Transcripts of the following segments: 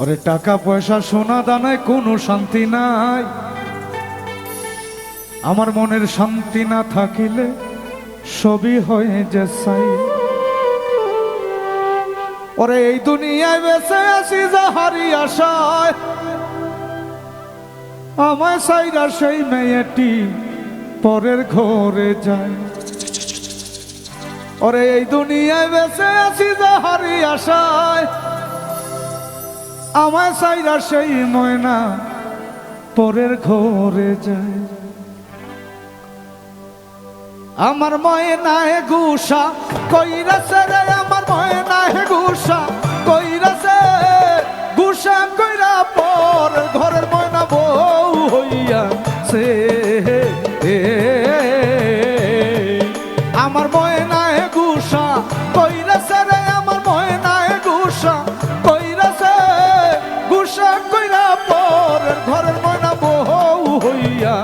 ওরে টাকা পয়সা, সোনা দানায় কোনো শান্তি নাই। আমার মনের শান্তি না থাকিলে সবই হয়ে যে সাই। ওরে এই দুনিয়ায় বেঁচে আছি যাহারি আশায়, আমায় সাইরা সেই মেয়েটি পরের ঘরে যায়। ওরে এই দুনিয়ায় বেঁচে আছি যাহারি আশায় আমায় সাইরা সেই ময়না পরের ঘরে যায়। আমার ময়না হে গুসা, কইরাছে রে আমার ময়না হে গুসা, কইরাছে গুসা কইরা ঘরের ময়না হইয়া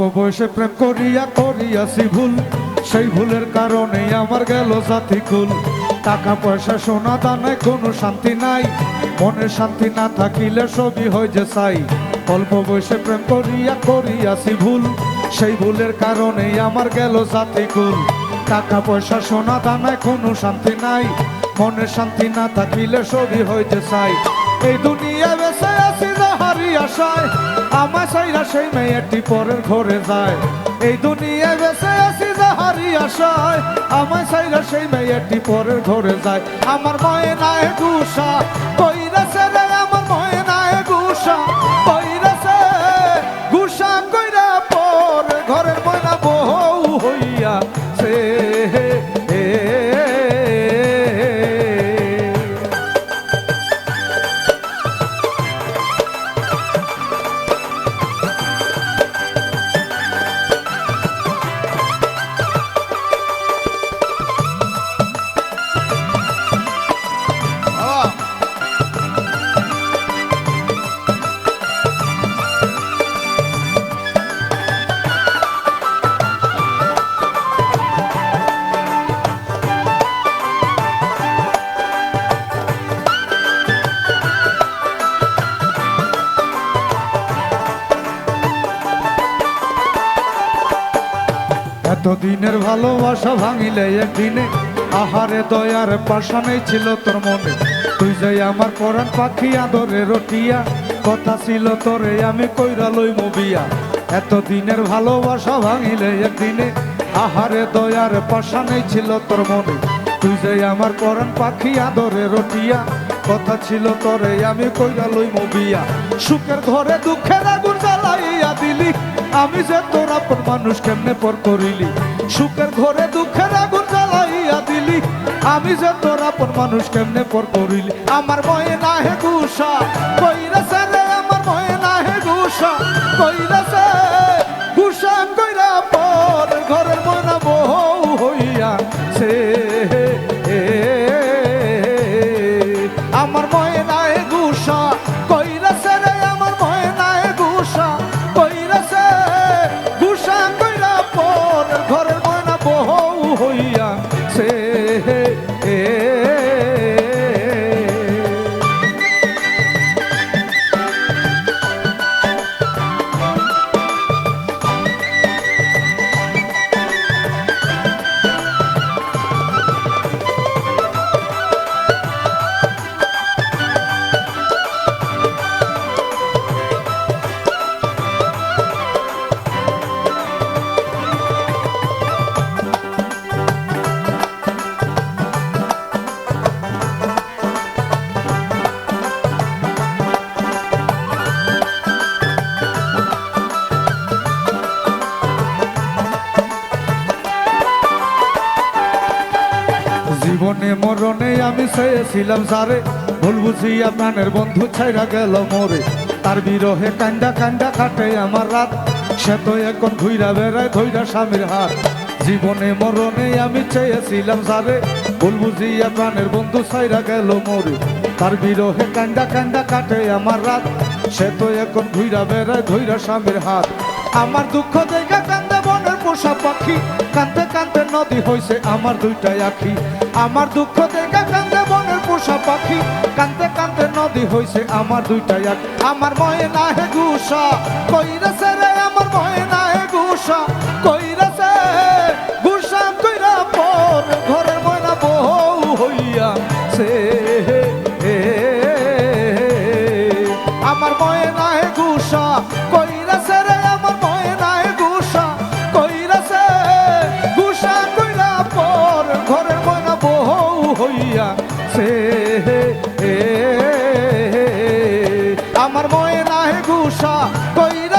অল্প বয়সে প্রেম করিয়া করিয়াছি ভুল। সেই ভুলের কারণে আমার গেল জাতি কুল। টাকা পয়সা, সোনা দানায় কোনো শান্তি নাই। মনের শান্তি না থাকিলে সবই হয় যে চাই অল্প বয়সে প্রেম করিয়া করিয়াছি ভুল। সেই ভুলের কারণে আমার গেল জাতি কুল। টাকা পয়সা, সোনা দানায় কোনো শান্তি নাই। মনের শান্তি না থাকিলে সবই যে চাই এই দুনিয়া বেসে আছি যাহারি আশায় আমার সাইরা সেই মেয়েটি পরের ঘরে যায়। এই দুনিয়ায় বেসে আছি যাহারি আশায় আমার সাইরা সেই মেয়েটি পরের ঘরে যায়। আমার মায়ের নায় কইরাছে এতদিনের ভালোবাসা ভাঙিলে একদিনে আহারে দয়ার পাশানেই ছিল তোর মনে। তুই যাই আমার পরাণ পাখি আদরে রটিয়া, কথা ছিল তোরে আমি কইরা লই মুবিয়া এতদিনের ভালোবাসা ভাঙিলে একদিনে আহারে দয়ার পাশানেই ছিল তোর মনে। তুই যাই আমার পরাণ পাখি আদরে রটিয়া, কথা ছিল তোরে আমি কইরা লই মুবিয়া সুখের ঘরে, দুঃখের আগুন জ্বালাইয়া দিলি। আমি যে তোর আপন মানুষ কেমনে পর করিলি? সুখের ঘরে, দুঃখের আগুন জ্বালাইয়া দিলি। আমি যে তোর আপন মানুষ কেমনে পর করিলি? আমার ময়ে না হে গুসা, কইরা রে আমার ময়ে না হে গুসা কইরাছে গুসা জীবনে মরণে আমি চেয়েছিলাম সারে। ভুল বুঝিয়া প্রাণের বন্ধু ছাইরা গেল মোরে। তার বিরহে কান্দা কান্দা কাটে আমার রাত। সে তো এখন ঘুইরা বেড়ায়, ধইরা স্বামীর হাত। জীবনে, মরণে আমি চেয়েছিলাম সারে। ভুল বুঝিয়া প্রাণের বন্ধু ছাইরা গেল মোরে। তার বিরহে কান্দা কান্দা কাটে আমার রাত। সে তো এখন ঘুইরা বেড়ায়, ধইরা স্বামীর হাত। আমার দুঃখ দেখা কান্দে পোষা পাখি, কাঁদতে কাঁদতে নদী হয়েছে আমার দুইটা আখি। আমার দুঃখ দেখা কান্দে বনের পোষা পাখি, কাঁদতে কাঁদতে নদী হয়েছে আমার দুইটা আখি। আমার ময়ে না হে গুসা কইরাছে হইয়া সে আমার ময়না হে ঘুষা কইরাছে